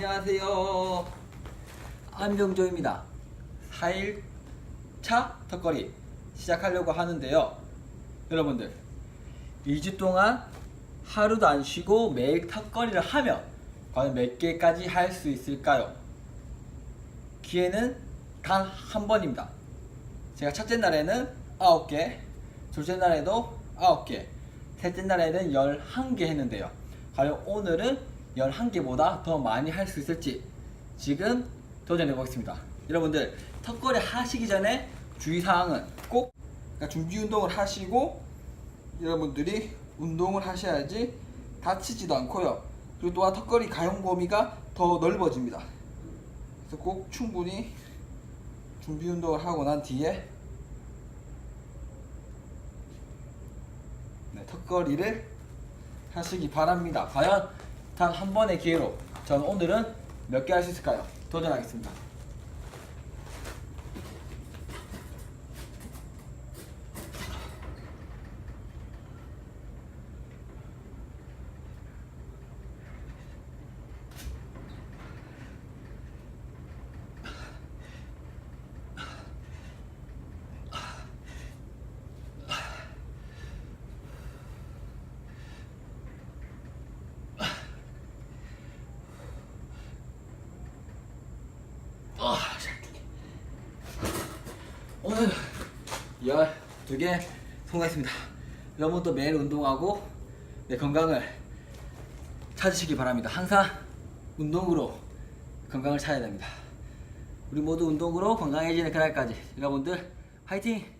안녕하세요. 안병조입니다. 4일차 턱걸이 시작하려고 하는데요. 여러분들, 2주 동안 하루도 안 쉬고 매일 턱걸이를 하면 과연 몇 개까지 할 수 있을까요? 기회는 단 한 번입니다. 제가 첫째 날에는 9개, 둘째 날에도 9개, 셋째 날에는 11개 했는데요. 과연 오늘은 11개보다 더 많이 할 수 있을지 지금 도전해 보겠습니다. 여러분들, 턱걸이 하시기 전에 주의사항은 꼭 그러니까 준비 운동을 하시고 여러분들이 운동을 하셔야지 다치지도 않고요. 그리고 또한 턱걸이 가용 범위가 더 넓어집니다. 그래서 꼭 충분히 준비 운동을 하고 난 뒤에 네, 턱걸이를 하시기 바랍니다. 과연 단 한 번의 기회로 저는 오늘은 몇 개 할 수 있을까요? 도전하겠습니다. 아, 오늘 12개 성공했습니다. 여러분도 매일 운동하고 내 건강을 찾으시기 바랍니다. 항상 운동으로 건강을 찾아야 됩니다. 우리 모두 운동으로 건강해지는 그날까지 여러분들 화이팅!